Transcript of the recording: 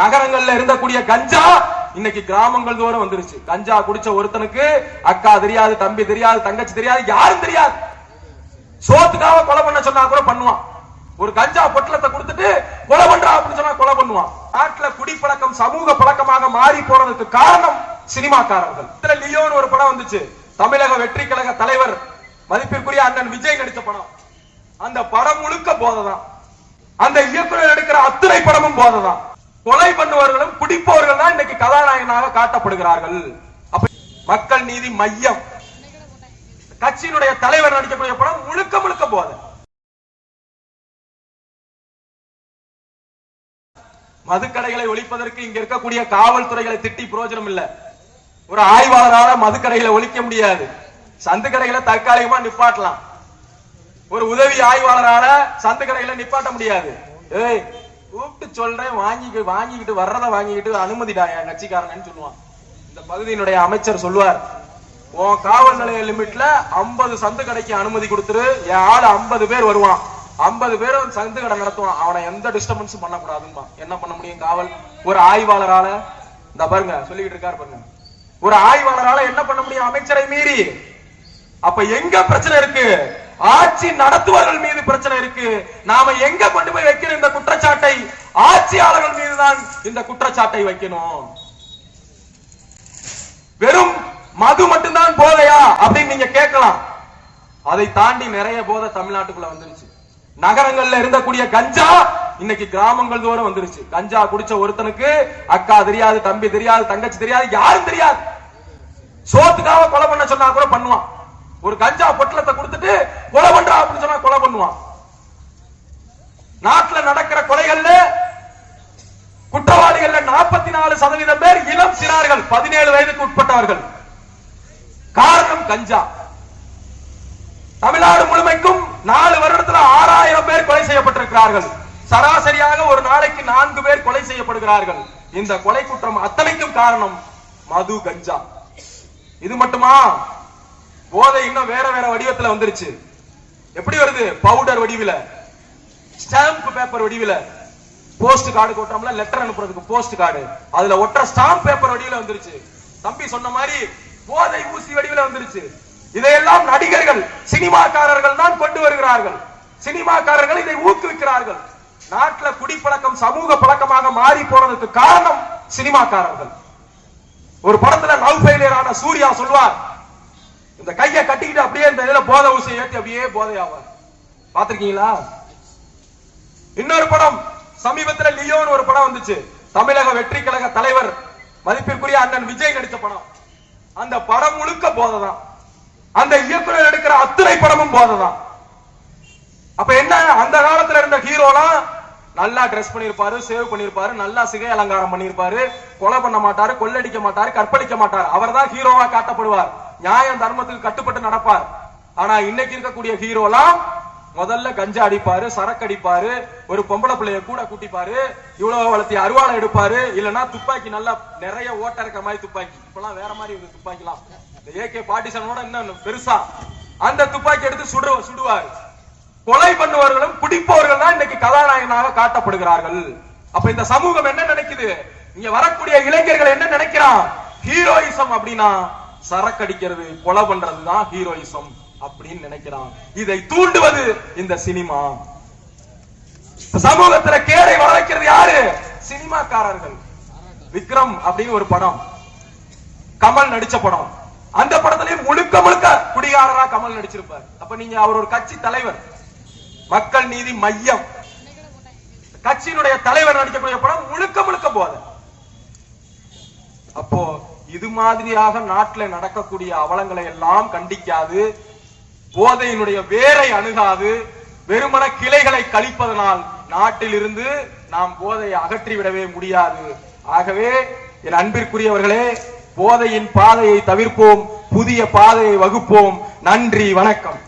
நகரங்கள்ல இருந்தக்கூடிய கஞ்சா இன்னைக்கு கிராமங்கள் தோறும் வந்துருச்சு. கஞ்சா குடிச்ச ஒருத்தனுக்கு அக்கா தெரியாது தம்பி தெரியாது தங்கச்சி தெரியாது யாரும் தெரியாது. சோத்துக்காக கொலை பண்ண சொன்னா கூட பண்ணுவான். ஒரு கஞ்சா பொட்டலத்தை கொடுத்துட்டு கொலை பண்றா அப்படின்னு சொன்னா கொலை பண்ணுவான். நாட்டுல குடிப்பழக்கம் சமூக பழக்கமாக மாறி போறதுக்கு காரணம் சினிமாக்காரர்கள். இதுல லியோன்னு ஒரு படம் வந்துச்சு. தமிழக வெற்றி கழக தலைவர் மதிப்பிற்குரிய அண்ணன் விஜய் நடித்த படம். அந்த படம் முழுக்க போததான். அந்த இயக்குனர் எடுக்கிற அத்தனை படமும் போததான். கொலை பண்ணுவர்களும் குடிப்பவர்கள் தான் இன்னைக்கு கதாநாயகனாக காட்டப்படுகிறார்கள். அப்ப மக்கள் நீதி மையம். கட்சியினுடைய தலைவர் நடிக்கக்கூடிய படம் முழுக்க முழுக்க போதை மதுக்கடைகளை ஒழிப்பதற்கு இங்க இருக்கக்கூடிய காவல்துறைகளை திட்டி பிரயோஜனம் இல்ல. ஒரு ஆய்வாளரால மதுக்கடைகளை ஒழிக்க முடியாது. சந்து கடைகளை தற்காலிகமா நிப்பாட்டலாம். ஒரு உதவி ஆய்வாளரால சந்து கடைகளை நிப்பாட்ட முடியாது. ஏய் கூப்பிட்டு சொல்றேன் வாங்கி வாங்கிக்கிட்டு வர்றத வாங்கிக்கிட்டு அனுமதிடா என் கட்சிக்காரங்கன்னு சொல்லுவான். இந்த பகுதியினுடைய அமைச்சர் சொல்லுவார் உன் காவல் நிலைய லிமிட்ல 50 சந்து கடைக்கு அனுமதி கொடுத்துரு என் ஆள் ஐம்பது பேர் வருவான். 50 பேரும் சந்து கடை நடத்துவான். அவனை எந்த டிஸ்டர்பன்ஸும் பண்ணக்கூடாதுமா என்ன பண்ண முடியும் காவல்? ஒரு ஆய்வாளரால இந்த பாருங்க சொல்லிக்கிட்டு இருக்காரு பாருங்க. ஒரு ஆய்வாளரால என்ன பண்ண முடியும் அமைச்சரை மீறி? அப்ப எங்க பிரச்சனை இருக்கு? ஆட்சி நடத்துவர்கள் மீது பிரச்சனை இருக்கு. நாம எங்க கொண்டு போய் வைக்கிற இந்த குற்றச்சாட்டு? தான் இந்த குற்றச்சாட்டை வைக்கணும். வெறும் மது மட்டும்தான் போதையா? அப்படின்னு நீங்க கேட்கலாம். அதை தாண்டி நிறைய போதை தமிழ்நாட்டுக்குள்ள வந்துருச்சு. நகரங்கள்ல இருந்தக்கூடிய கஞ்சா இன்னைக்கு கிராமங்கள் தோறும் வந்துருச்சு. கஞ்சா குடிச்ச ஒருத்தனுக்கு அக்கா தெரியாது தம்பி தெரியாது தங்கச்சி தெரியாது யாரும் தெரியாது. சோத்துக்காக கொலை பண்ண சொன்னா கூட பண்ணுவான். ஒரு கஞ்சா பொட்டலத்தை கொடுத்துட்டு கொலை பண்றா அப்படின்னு சொன்னா கொலை பண்ணுவான். நாட்டுல நடக்கிற கொலைகள்ல குற்றவாளிகள்ல நாற்பத்தி நாலு சதவீதம் பேர் இளம் சிறார்கள். பதினேழு வயதுக்கு உட்பட்டவர்கள். காரணம் கஞ்சா. தமிழ்நாடு முழுமைக்கும் நாலு வருடத்துல ஆறாயிரம் பேர் கொலை செய்யப்பட்டிருக்கிறார்கள். சராசரியாக ஒரு நாளைக்கு நான்கு பேர் கொலை செய்யப்படுகிறார்கள். இந்த கொலை குற்றம் அத்தனைக்கும் காரணம் மது கஞ்சா. இது மட்டுமா? போதை இன்னும் வேற வேற வடிவத்துல வந்துருச்சு. எப்படி வருது? பவுடர் வடிவில. ஸ்டாம்ப் பேப்பர் வடிவில. போஸ்ட் கார்டு கொட்டோம்ல லெட்டர் அனுப்புறதுக்கு போஸ்ட் கார்டு அதுல ஒட்டுற ஸ்டாம்ப் பேப்பர் வடிவில வந்துருச்சு. தம்பி சொன்ன மாதிரி போதை ஊசி வடிவில வந்துருச்சு. இதையெல்லாம் நடிகர்கள் சினிமாக்காரர்கள் தான் கொண்டு வருகிறார்கள். சினிமாக்காரர்கள் இதை ஊக்குவிக்கிறார்கள். நாட்டுல குடிப்பழக்கம் சமூக பழக்கமாக மாறி போனதுக்கு காரணம் சினிமாக்காரர்கள். ஒரு படத்துல லவ் ஃபெயிலியர் ஆன சூர்யா சொல்வார். இந்த கையை கட்டிக்கிட்டு அப்படியே இந்த இதுல போதை ஊசியை ஏற்றி அப்படியே போதையாவார். பாத்திருக்கீங்களா இன்னொரு படம் சமீபத்துல லியோன்னு ஒரு படம் வந்துச்சு. தமிழக வெற்றி கழக தலைவர் மதிப்பிற்குரிய அண்ணன் விஜய் நடித்த படம். அந்த படம் முழுக்க போததான். அந்த இயக்குனர் எடுக்கிற அத்தனை படமும் போததான். அப்ப என்ன அந்த காலத்துல இருந்த ஹீரோலாம் நல்லா ட்ரெஸ் பண்ணிருப்பாரு சேவ் பண்ணிருப்பாரு நல்லா சிகை அலங்காரம் பண்ணிருப்பாரு கொலை பண்ண மாட்டாரு கொள்ளடிக்க மாட்டாரு கற்பழிக்க மாட்டாரு. அவர்தான் ஹீரோவா காட்டப்படுவார். நியாயம் தர்மத்துக்கு கட்டுப்பட்டு நடப்பார். ஆனா இன்னைக்கு இருக்கக்கூடிய ஹீரோலாம் முதல்ல கஞ்சா அடிப்பாரு சரக்கு அடிப்பாரு ஒரு பொம்பளை பிள்ளைய கூட கூட்டிப்பாரு இவ்வளவு வளர்த்தி அருவாளை எடுப்பாரு இல்லனா துப்பாக்கி நல்லா நிறைய ஓட்ட இருக்க மாதிரி துப்பாக்கி. இப்பெல்லாம் வேற மாதிரி இருக்கு துப்பாக்கிலாம். இந்த ஏகே பாட்டிசனோட இன்னும் பெருசா. அந்த துப்பாக்கி எடுத்து சுடு சுடுவாரு. கொலை பண்ணுவர்களும் குடிப்பவர்கள் தான் இன்னைக்கு கதாநாயகனாக காட்டப்படுகிறார்கள். அப்ப இந்த சமூகம் என்ன நினைக்குது? இங்க வரக்கூடிய இளைஞர்கள் என்ன நினைக்கிறான்? ஹீரோயிசம் அப்படின்னா சரக்கடிக்கிறது கொலை பண்றதுதான் ஹீரோயிசம். அப்படின்னு நினைக்கிறான். இதை தூண்டுவது இந்த சினிமா. சமூகத்துல கேடை வளர்க்கிறது யாரு? சினிமாக்காரர்கள். விக்ரம் அப்படின்னு ஒரு படம். கமல் நடிச்ச படம். அந்த படத்திலையும் முழுக்க முழுக்க குடிகாரரா கமல் நடிச்சிருப்பார். அப்ப நீங்க அவர் ஒரு கட்சி தலைவர். மக்கள் நீதி மையம். கட்சியினுடைய தலைவர் நடிக்கக்கூடிய படம் முழுக்க முழுக்க போத அப்போ இது மாதிரியாக நாட்டில் நடக்கக்கூடிய அவலங்களை எல்லாம் கண்டிக்காது. போதையினுடைய வேரை அணுகாது வெறுமன கிளைகளை கழிப்பதனால் நாட்டில் இருந்து நாம் போதையை அகற்றிவிடவே முடியாது. ஆகவே என் அன்பிற்குரியவர்களே போதையின் பாதையை தவிர்ப்போம் புதிய பாதையை வகுப்போம். நன்றி வணக்கம்.